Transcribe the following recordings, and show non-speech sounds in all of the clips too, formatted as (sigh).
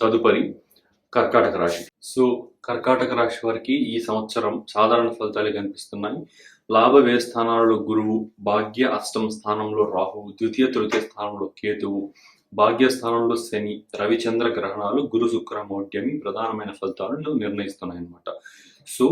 తదుపరి కర్కాటక రాశి. సో కర్కాటక రాశి వారికి ఈ సంవత్సరం సాధారణ ఫలితాలు కనిపిస్తున్నాయి. లాభ వ్యయ స్థానాలలో గురువు భాగ్య అష్టమ స్థానంలో రాహువు ద్వితీయ తృతీయ స్థానంలో కేతువు భాగ్య స్థానంలో శని రవిచంద్ర గ్రహణాలు గురు శుక్ర మౌఢ్యమి ప్రధానమైన ఫలితాలను నిర్ణయిస్తున్నాయి అన్నమాట సో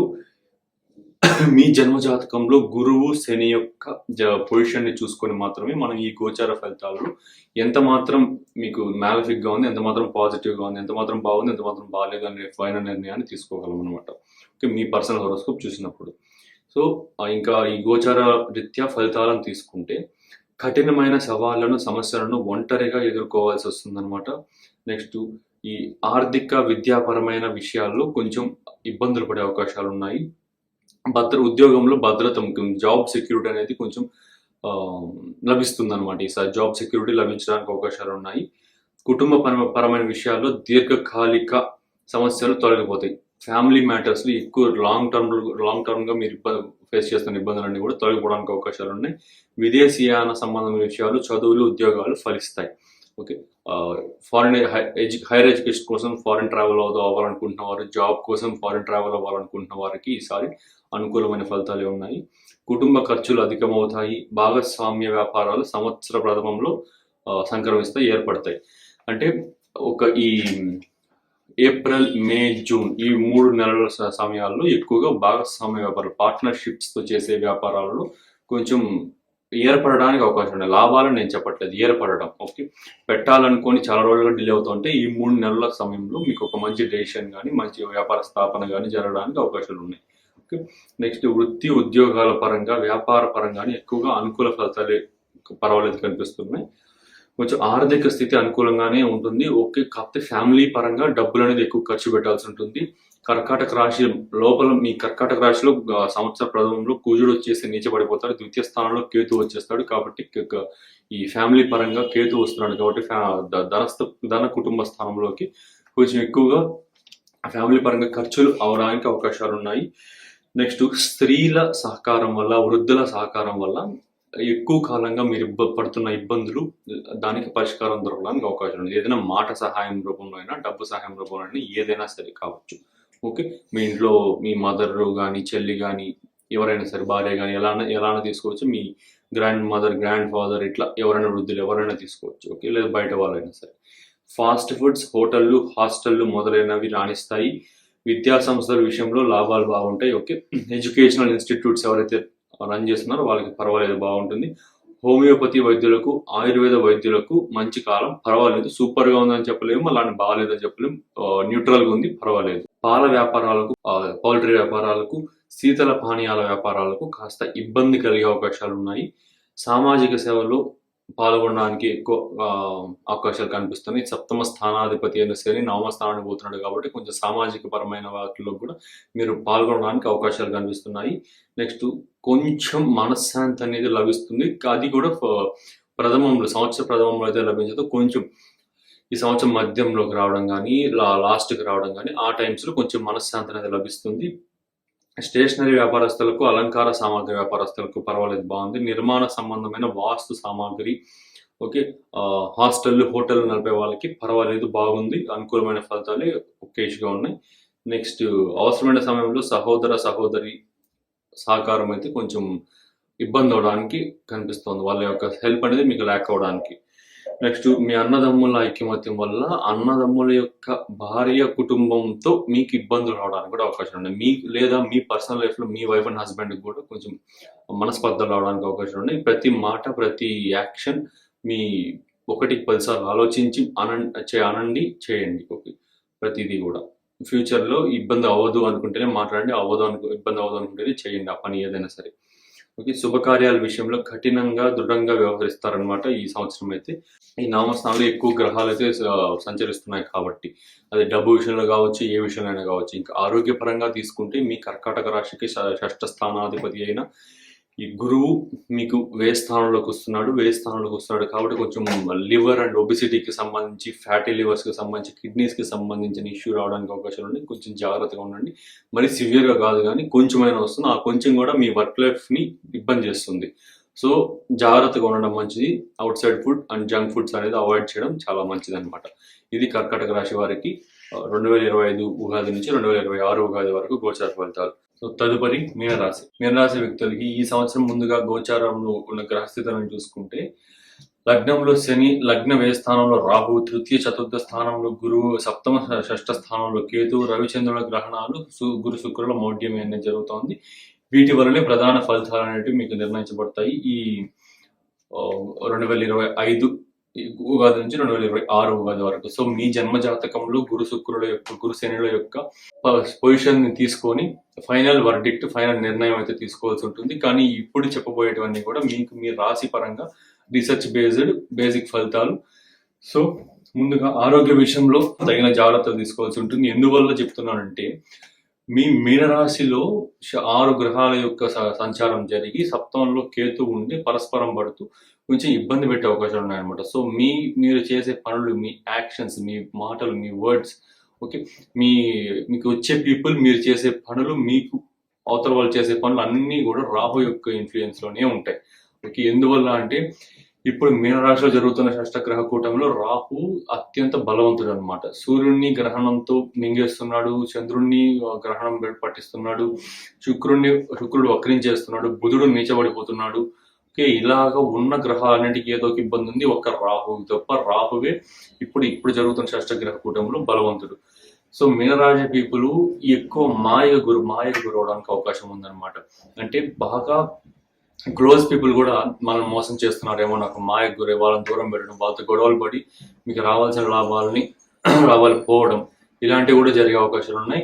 మీ జన్మ జాతకంలో గురువు శని యొక్క జ- పొజిషన్ని చూసుకొని మాత్రమే మనం ఈ గోచార ఫలితాలను ఎంత మాత్రం మీకు మ్యాలఫిక్గా ఉంది ఎంత మాత్రం పాజిటివ్గా ఉంది ఎంత మాత్రం బాగుంది ఎంత మాత్రం బాగాలేదు అనే ఫైనల్ నిర్ణయాన్ని తీసుకోగలం అనమాట ఓకే మీ పర్సనల్ హోరోస్కోప్ చూసినప్పుడు. సో ఇంకా ఈ గోచార రీత్యా ఫలితాలను తీసుకుంటే కఠినమైన సవాళ్ళను సమస్యలను ఒంటరిగా ఎదుర్కోవాల్సి వస్తుందన్నమాట. నెక్స్ట్ ఈ ఆర్థిక విద్యాపరమైన విషయాల్లో కొంచెం ఇబ్బందులు పడే అవకాశాలు ఉన్నాయి భద్ర ఉద్యోగంలో భద్రత ముఖ్యం. జాబ్ సెక్యూరిటీ అనేది కొంచెం లభిస్తుంది అనమాట ఈసారి జాబ్ సెక్యూరిటీ లభించడానికి అవకాశాలు ఉన్నాయి. కుటుంబ పరమైన విషయాల్లో దీర్ఘకాలిక సమస్యలు తొలగిపోతాయి. ఫ్యామిలీ మ్యాటర్స్ ఎక్కువ లాంగ్ టర్మ్ లాంగ్ టర్మ్గా మీరు ఇబ్బంది ఫేస్ చేస్తున్న ఇబ్బందులన్నీ కూడా తొలగిపోవడానికి అవకాశాలు ఉన్నాయి. విదేశీయాన సంబంధమైన విషయాలు చదువులు ఉద్యోగాలు ఫలిస్తాయి. ఓకే. ఫారిన్ హైయర్ ఎడ్యుకేషన్ కోసం ఫారిన్ ట్రావెల్ అవ్వాలనుకుంటున్న వారు జాబ్ కోసం ఫారిన్ ట్రావెల్ అవ్వాలనుకుంటున్న వారికి ఈసారి అనుకూలమైన ఫలితాలే ఉన్నాయి. కుటుంబ ఖర్చులు అధికమవుతాయి. భాగస్వామ్య వ్యాపారాలు సంవత్సర ప్రథమంలో సంక్రమిస్తే ఏర్పడతాయి. అంటే ఒక ఈ ఏప్రిల్ మే జూన్ ఈ మూడు నెలల సమయాల్లో ఎక్కువగా భాగస్వామ్య వ్యాపారాలు పార్ట్నర్షిప్స్తో చేసే వ్యాపారాలలో కొంచెం ఏర్పడడానికి అవకాశం ఉంది లాభాలను నేను చెప్పట్లేదు. ఏర్పడడం. ఓకే? పెట్టాలనుకొని చాలా రోజులుగా డిలే అవుతుంటే ఈ మూడు నెలల సమయంలో మీకు ఒక మంచి డెసిషన్ కానీ మంచి వ్యాపార స్థాపన కానీ జరగడానికి అవకాశాలు ఉన్నాయి. నెక్స్ట్ వృత్తి ఉద్యోగాల పరంగా వ్యాపార పరంగానే ఎక్కువగా అనుకూల ఫలితాలే పర్వాలేదు కనిపిస్తున్నాయి. కొంచెం ఆర్థిక స్థితి అనుకూలంగానే ఉంటుంది. ఓకే కాకపోతే ఫ్యామిలీ పరంగా డబ్బులు అనేది ఎక్కువ ఖర్చు పెట్టాల్సి ఉంటుంది. కర్కాటక రాశి లోపల మీ కర్కాటక రాశిలో సంవత్సర ప్రథమంలో కుజుడు వచ్చేసి నీచబడిపోతాడు. ద్వితీయ స్థానంలో కేతు వచ్చేస్తాడు. కాబట్టి ఈ ఫ్యామిలీ పరంగా కేతు వస్తున్నాడు. కాబట్టి ఫ్యా- ధనస్థ ధన కుటుంబ స్థానంలోకి కొంచెం ఎక్కువగా ఫ్యామిలీ పరంగా ఖర్చులు అవడానికి అవకాశాలు ఉన్నాయి నెక్స్ట్ స్త్రీల సహకారం వల్ల వృద్ధుల సహకారం వల్ల ఎక్కువ కాలంగా మీరు ఇబ్బ పడుతున్న ఇబ్బందులు దానికి పరిష్కారం దొరకడానికి అవకాశం ఉంది. ఏదైనా మాట సహాయం రూపంలో అయినా డబ్బు సహాయం రూపంలో అయినా ఏదైనా సరే కావచ్చు. ఓకే? మీ ఇంట్లో మీ మదర్ కానీ చెల్లి కానీ ఎవరైనా సరే భార్య కానీ ఎలా ఎలానో తీసుకోవచ్చు? మీ గ్రాండ్ మదర్ గ్రాండ్ ఫాదర్ ఇట్లా ఎవరైనా వృద్ధులు ఎవరైనా తీసుకోవచ్చు. ఓకే? లేదా బయట వాళ్ళైనా సరే. ఫాస్ట్ ఫుడ్స్ హోటళ్ళు హాస్టళ్ళు మొదలైనవి రాణిస్తాయి. విద్యా సంస్థల విషయంలో లాభాలు బాగుంటాయి. ఓకే. ఎడ్యుకేషనల్ ఇన్స్టిట్యూట్స్ ఎవరైతే రన్ చేస్తున్నారో వాళ్ళకి పర్వాలేదు బాగుంటుంది. హోమియోపతి వైద్యులకు ఆయుర్వేద వైద్యులకు మంచి కాలం పర్వాలేదు. సూపర్గా ఉందని చెప్పలేము అలాంటి బాగాలేదని చెప్పలేము. న్యూట్రల్గా ఉంది పర్వాలేదు. పాల వ్యాపారాలకు పౌల్ట్రీ వ్యాపారాలకు శీతల పానీయాల వ్యాపారాలకు కాస్త ఇబ్బంది కలిగే అవకాశాలు ఉన్నాయి. సామాజిక సేవలో పాల్గొనడానికి ఎక్కువ అవకాశాలు కనిపిస్తున్నాయి. సప్తమ స్థానాధిపతి అయిన శని నవమ స్థానానికి పోతున్నాడు కాబట్టి కొంచెం సామాజిక పరమైన వాటిలో కూడా మీరు పాల్గొనడానికి అవకాశాలు కనిపిస్తున్నాయి. నెక్స్ట్ కొంచెం మనశ్శాంతి అనేది లభిస్తుంది. అది కూడా ప్రథమంలో సంవత్సర ప్రథమంలో అయితే లభించదు. కొంచెం ఈ సంవత్సరం మధ్యంలోకి రావడం కానీ లా లాస్ట్కి రావడం కానీ ఆ టైమ్స్లో కొంచెం మనశ్శాంతి అనేది లభిస్తుంది. స్టేషనరీ వ్యాపారస్తులకు అలంకార సామాగ్రి వ్యాపారస్తులకు పర్వాలేదు బాగుంది. నిర్మాణ సంబంధమైన వాస్తు సామాగ్రి ఓకే హాస్టల్ హోటల్ నడిపే వాళ్ళకి పర్వాలేదు బాగుంది. అనుకూలమైన ఫలితాలే ఒకేష్గా ఉన్నాయి. నెక్స్ట్ అవసరమైన సమయంలో సహోదర సహోదరి సహకారం అయితే కొంచెం ఇబ్బంది అవడానికి కనిపిస్తుంది. వాళ్ళ యొక్క హెల్ప్ అనేది మీకు ల్యాక్ అవడానికి నెక్స్ట్ మీ అన్నదమ్ముల ఐక్యమత్యం వల్ల అన్నదమ్ముల యొక్క భార్య కుటుంబంతో మీకు ఇబ్బందులు రావడానికి కూడా అవకాశం ఉంది. మీ లేదా మీ పర్సనల్ లైఫ్లో మీ వైఫ్ అండ్ హస్బెండ్ కూడా కొంచెం మనస్పర్ధలు రావడానికి అవకాశం ఉంది. ప్రతి మాట ప్రతి యాక్షన్ మీ ఒకటికి పదిసార్లు ఆలోచించి అనం అనండి చేయండి. ఓకే ప్రతిదీ కూడా. ఫ్యూచర్లో ఇబ్బంది అవ్వదు అనుకుంటేనే మాట్లాడండి. అవ్వదు అనుకు ఇబ్బంది అవ్వదు అనుకుంటేనే చేయండి. ఆ పని ఏదైనా సరే. ఓకే శుభకార్యాల విషయంలో కఠినంగా దృఢంగా వ్యవహరిస్తారనమాట ఈ సంవత్సరం అయితే. ఈ నామస్థానంలో ఎక్కువ గ్రహాలు అయితే సంచరిస్తున్నాయి కాబట్టి. అది డబ్బు విషయంలో కావచ్చు ఏ విషయంలో కావచ్చు. ఇంకా ఆరోగ్యపరంగా తీసుకుంటే మీ కర్కాటక రాశికి ష- షష్ఠ స్థానాధిపతి అయిన ఈ గురువు మీకు వే స్థానంలోకి వస్తున్నాడు వే స్థానంలోకి వస్తున్నాడు కాబట్టి కొంచెం లివర్ అండ్ ఒబిసిటీకి సంబంధించి ఫ్యాటీ లివర్స్కి సంబంధించి కిడ్నీస్కి సంబంధించిన ఇష్యూ రావడానికి అవకాశాలు ఉన్నాయి. కొంచెం జాగ్రత్తగా ఉండండి. మరి సివియర్గా కాదు కానీ కొంచెమైనా వస్తుంది. ఆ కొంచెం కూడా మీ వర్క్ లైఫ్ని ఇబ్బంది చేస్తుంది. సో జాగ్రత్తగా ఉండడం మంచిది. Outside food and junk foods అనేది అవాయిడ్ చేయడం చాలా మంచిది అనమాట ఇది కర్కటక రాశి వారికి రెండు వేల ఇరవై ఐదు ఉగాది నుంచి రెండు వేల ఇరవై ఆరు ఉగాది వరకు గోచార ఫలితాలు. సో తదుపరి మీనరాశి. మీనరాశి వ్యక్తులకి ఈ సంవత్సరం ముందుగా గోచారంలో ఉన్న గ్రహస్థితులను చూసుకుంటే లగ్నంలో శని లగ్న వ్యయ స్థానంలో రాహు తృతీయ చతుర్థ స్థానంలో గురువు సప్తమ షష్ఠ స్థానంలో కేతు రవిచంద్రుల గ్రహణాలు గురు శుక్రుల మౌఢ్యం అనేది జరుగుతోంది. వీటి వల్లనే ప్రధాన ఫలితాలు అనేవి మీకు నిర్ణయించబడతాయి. ఈ రెండు వేల ఇరవై ఐదు ఉగాది నుంచి రెండు వేల ఇరవై ఆరు ఉగాది వరకు. సో మీ జన్మ జాతకంలో గురు శుక్రుల యొక్క గురు శనుల యొక్క పొజిషన్ని తీసుకొని ఫైనల్ వర్డిక్ట్ ఫైనల్ నిర్ణయం అయితే తీసుకోవాల్సి ఉంటుంది. కానీ ఇప్పుడు చెప్పబోయేటివన్నీ కూడా మీకు మీ రాశి పరంగా రీసెర్చ్ బేస్డ్ బేసిక్ ఫలితాలు. సో ముందుగా ఆరోగ్య విషయంలో తగిన జాగ్రత్తలు తీసుకోవాల్సి ఉంటుంది. ఎందువల్ల చెప్తున్నానంటే మీ మీనరాశిలో ఆరు గ్రహాల యొక్క సంచారం జరిగి సప్తంలో కేతు ఉండి పరస్పరం పడుతూ కొంచెం ఇబ్బంది పెట్టే అవకాశాలు ఉన్నాయన్నమాట. సో మీ మీరు చేసే పనులు మీ యాక్షన్స్ మీ మాటలు మీ వర్డ్స్ ఓకే మీ మీకు వచ్చే పీపుల్ మీరు చేసే పనులు మీకు అవతల వాళ్ళు చేసే పనులు అన్నీ కూడా రాహు యొక్క ఇన్ఫ్లుయెన్స్లోనే ఉంటాయి. ఓకే ఎందువల్ల అంటే ఇప్పుడు మీనరాశిలో జరుగుతున్న షష్టగ్రహ కూటంలో రాహు అత్యంత బలవంతుడు అనమాట సూర్యుడిని గ్రహణంతో మింగేస్తున్నాడు చంద్రుణ్ణి గ్రహణం పట్టిస్తున్నాడు శుక్రుణ్ణి శుక్రుడు వక్రించేస్తున్నాడు బుధుడు నీచబడిపోతున్నాడు ఓకే ఇలాగ ఉన్న గ్రహాలన్నిటికీ ఏదో ఒక ఇబ్బంది ఉంది ఒక్క రాహు తప్ప రాహువే ఇప్పుడు ఇప్పుడు జరుగుతున్న షష్టగ్రహ కూటంలో బలవంతుడు. సో మీనరాశి పీపుల్ ఎక్కువ మాయ గురు మాయ గురి అవడానికి అవకాశం ఉందన్నమాట. అంటే బాగా క్లోజ్ పీపుల్ కూడా మనం మోసం చేస్తున్నారేమో నాకు మాయ గురి వాళ్ళని దూరం పెట్టడం వాళ్ళతో గొడవలు పడి మీకు రావాల్సిన లాభాలని (clears throat) లాభాలు పోవడం ఇలాంటివి కూడా జరిగే అవకాశాలు ఉన్నాయి.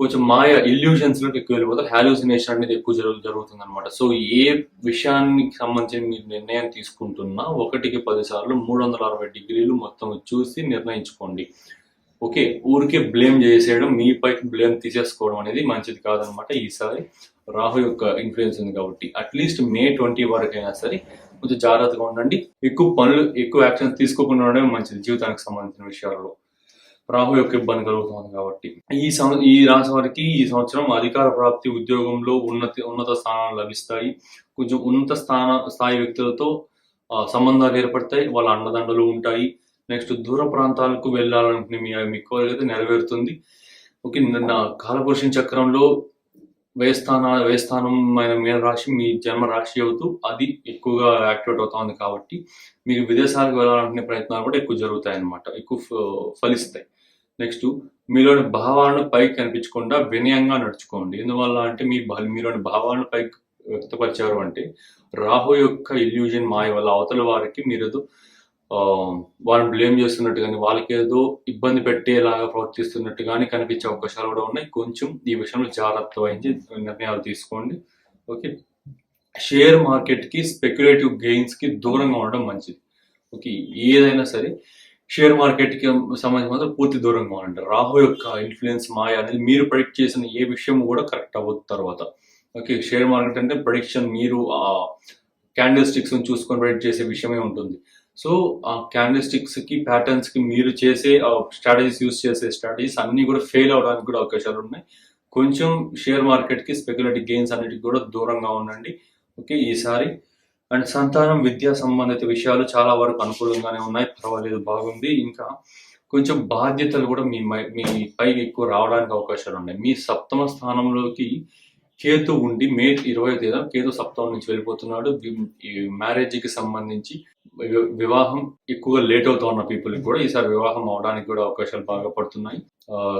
కొంచెం మాయ ఇల్యూషన్స్లోకి ఎక్కువ వెళ్ళిపోతారు. హాలూసినేషన్ అనేది ఎక్కువ జరుగు జరుగుతుంది అనమాట సో ఏ విషయానికి సంబంధించి మీరు నిర్ణయం తీసుకుంటున్నా ఒకటికి పది సార్లు మూడు వందల అరవై డిగ్రీలు మొత్తం చూసి నిర్ణయించుకోండి. ఓకే? ఊరికే బ్లేమ్ చేసేయడం మీ పైకి బ్లేమ్ తీసేసుకోవడం అనేది మంచిది కాదనమాట ఈసారి. రాహు యొక్క ఇన్ఫ్లుయెన్స్ ఉంది కాబట్టి. అట్లీస్ట్ మే ట్వంటీ వరకు అయినా సరే కొంచెం జాగ్రత్తగా ఉండండి. ఎక్కువ పనులు ఎక్కువ యాక్షన్స్ తీసుకోకుండా ఉండడం మంచిది జీవితానికి సంబంధించిన విషయాల్లో. రాహు యొక్క ఇబ్బంది కలుగుతుంది కాబట్టి. ఈ సం ఈ రాశి వారికి ఈ సంవత్సరం అధికార ప్రాప్తి ఉద్యోగంలో ఉన్నత ఉన్నత స్థానాలు లభిస్తాయి. కొంచెం ఉన్నత స్థాన స్థాయి వ్యక్తులతో సంబంధాలు ఏర్పడతాయి. వాళ్ళ అండదండలు ఉంటాయి. నెక్స్ట్ దూర ప్రాంతాలకు వెళ్ళాలనుకునే మీ మీ కోరిక అయితే నెరవేరుతుంది. ఓకే నిన్న కాలపురుషుని చక్రంలో వేస్థాన వేస్థానమైన మీన రాశి మీ జన్మ రాశి అవుతూ అది ఎక్కువగా యాక్టివేట్ అవుతుంది కాబట్టి మీరు విదేశాలకు వెళ్ళాలనుకునే ప్రయత్నాలు కూడా ఎక్కువ జరుగుతాయి అన్నమాట ఎక్కువ ఫలిస్తాయి. నెక్స్ట్ మీలోని భావాలను పైకి కనిపించకుండా వినయంగా నడుచుకోండి. ఎందువల్ల అంటే మీ మీలోని భావాలను పైకి వ్యక్తపరిచారు అంటే రాహు యొక్క ఇల్యూజన్ మాయ వల్ల అవతల వారికి మీరు ఏదో వాళ్ళని బ్లేమ్ చేస్తున్నట్టు కానీ వాళ్ళకి ఏదో ఇబ్బంది పెట్టేలాగా ప్రవర్తిస్తున్నట్టు కానీ కనిపించే అవకాశాలు కూడా ఉన్నాయి. కొంచెం ఈ విషయంలో జాగ్రత్త వహించి నిర్ణయాలు తీసుకోండి. ఓకే షేర్ మార్కెట్కి స్పెక్యులేటివ్ గెయిన్స్కి దూరంగా ఉండడం మంచిది. ఓకే ఏదైనా సరే షేర్ మార్కెట్కి సంబంధించి మాత్రం పూర్తి దూరంగా ఉండండి. రాహు యొక్క ఇన్ఫ్లుయెన్స్ మాయ అనేది మీరు ప్రెడిక్ట్ చేసిన ఏ విషయం కూడా కరెక్ట్ అవ్వదు తర్వాత. ఓకే షేర్ మార్కెట్ అంటే ప్రొడిక్షన్ మీరు ఆ క్యాండిల్ స్టిక్స్ చూసుకొని ప్రెడిక్ట్ చేసే విషయమే ఉంటుంది. సో ఆ క్యాండిల్ స్టిక్స్కి కి కి మీరు చేసే స్ట్రాటజీస్ యూస్ చేసే స్ట్రాటజీస్ అన్ని కూడా ఫెయిల్ అవడానికి కూడా అవకాశాలు ఉన్నాయి. కొంచెం షేర్ మార్కెట్కి స్పెక్యులేటివ్ గెయిన్స్ అన్నిటికి కూడా దూరంగా ఉండండి. ఓకే ఈసారి అండ్ సంతానం విద్యా సంబంధిత విషయాలు చాలా వరకు అనుకూలంగానే ఉన్నాయి. పర్వాలేదు బాగుంది. ఇంకా కొంచెం బాధ్యతలు కూడా మీ మీ పైకి ఎక్కువ రావడానికి అవకాశాలు ఉన్నాయి. మీ సప్తమ స్థానంలోకి కేతు ఉండి మే ఇరవై తేదీన కేతు సప్తమం నుంచి వెళ్ళిపోతున్నాడు. వి- ఈ మ్యారేజ్కి సంబంధించి వివాహం ఎక్కువగా లేట్ అవుతా ఉన్న పీపుల్ కూడా ఈసారి వివాహం అవడానికి కూడా అవకాశాలు బాగా పడుతున్నాయి.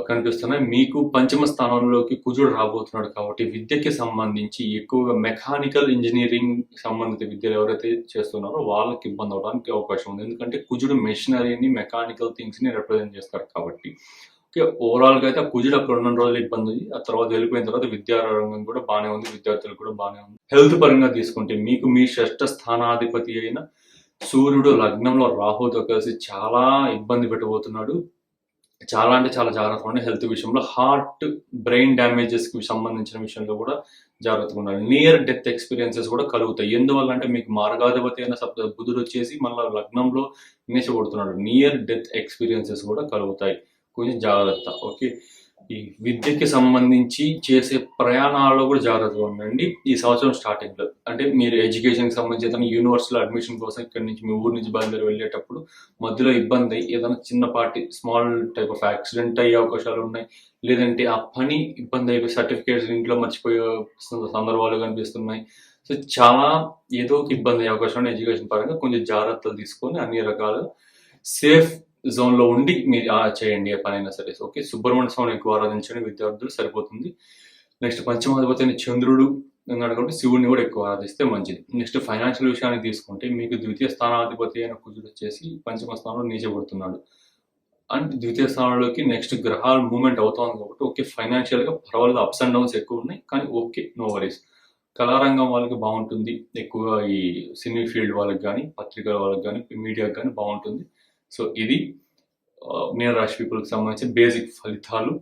కనిపిస్తున్నాయి. మీకు పంచమ స్థానంలోకి కుజుడు రాబోతున్నాడు కాబట్టి విద్యకి సంబంధించి ఎక్కువగా మెకానికల్ ఇంజనీరింగ్ సంబంధిత విద్యలు ఎవరైతే చేస్తున్నారో వాళ్ళకి ఇబ్బంది అవడానికి అవకాశం ఉంది. ఎందుకంటే కుజుడు మెషినరీని మెకానికల్ థింగ్స్ని రిప్రజెంట్ చేస్తారు కాబట్టి. ఓవరాల్గా అయితే ఆ కుజుడు అక్కడ రెండు రోజులు ఇబ్బంది ఉంది. ఆ తర్వాత వెళ్ళిపోయిన తర్వాత విద్యారంగం కూడా బాగానే ఉంది విద్యార్థులు కూడా బాగానే ఉంది. హెల్త్ పరంగా తీసుకుంటే మీకు మీ షష్ఠ స్థానాధిపతి అయిన సూర్యుడు లగ్నంలో రాహుతో కలిసి చాలా ఇబ్బంది పెట్టబోతున్నాడు. చాలా అంటే చాలా జాగ్రత్తగా ఉండాలి హెల్త్ విషయంలో హార్ట్ బ్రెయిన్ డ్యామేజెస్కి సంబంధించిన విషయంలో కూడా జాగ్రత్తగా ఉండాలి. నియర్ డెత్ ఎక్స్పీరియన్సెస్ కూడా కలుగుతాయి. ఎందువల్ల అంటే మీకు మార్గాధిపతి అయిన సప్త బుధుడు వచ్చేసి మళ్ళీ లగ్నంలో నినేషపడుతున్నాడు నియర్ డెత్ ఎక్స్పీరియన్సెస్ కూడా కలుగుతాయి. కొంచెం జాగ్రత్త. ఓకే? ఈ విద్యకి సంబంధించి చేసే ప్రయాణాల్లో కూడా జాగ్రత్తగా ఉండండి. ఈ సంవత్సరం స్టార్టింగ్లో. అంటే మీరు ఎడ్యుకేషన్కి సంబంధించి ఏదైనా యూనివర్సిటీలో అడ్మిషన్ కోసం ఇక్కడ నుంచి మీ ఊరు నుంచి బయలుదేరి వెళ్ళేటప్పుడు మధ్యలో ఇబ్బంది అయ్యి ఏదైనా చిన్నపాటి స్మాల్ టైప్ ఆఫ్ యాక్సిడెంట్ అయ్యే అవకాశాలు ఉన్నాయి. లేదంటే ఆ పని ఇబ్బంది అయిపోయి సర్టిఫికేట్స్ ఇంట్లో మర్చిపోయే సందర్భాలు కనిపిస్తున్నాయి. సో చాలా ఏదో ఒక ఇబ్బంది అయ్యే అవకాశం ఎడ్యుకేషన్ పరంగా కొంచెం జాగ్రత్తలు తీసుకొని అన్ని రకాల సేఫ్ జోన్లో ఉండి మీరు చేయండి ఏ పనైనా సరే. ఓకే సుబ్రహ్మణ్య స్వామిని ఎక్కువ ఆరాధించండి విద్యార్థులు సరిపోతుంది. నెక్స్ట్ పంచమాధిపతి అయిన చంద్రుడు ఉన్నాడు కాబట్టి శివుడిని కూడా ఎక్కువ ఆరాధిస్తే మంచిది. నెక్స్ట్ ఫైనాన్షియల్ విషయాన్ని తీసుకుంటే మీకు ద్వితీయ స్థానాధిపతి అయిన కుజుడు వచ్చేసి పంచమ స్థానంలో నీచబడుతున్నాడు అండ్ ద్వితీయ స్థానంలోకి నెక్స్ట్ గ్రహాలు మూవ్మెంట్ అవుతుంది కాబట్టి ఓకే ఫైనాన్షియల్గా పర్వాలేదు అప్స్ అండ్ డౌన్స్ ఎక్కువ ఉన్నాయి కానీ ఓకే నో వరీస్. కళారంగం వాళ్ళకి బాగుంటుంది ఎక్కువగా ఈ సినీ ఫీల్డ్ వాళ్ళకి కానీ పత్రికల వాళ్ళకి కానీ మీడియాకి కానీ బాగుంటుంది. సో ఇది ఆ, మీనరాశి పీపుల్కి సంబంధించిన బేసిక్ ఫలితాలు.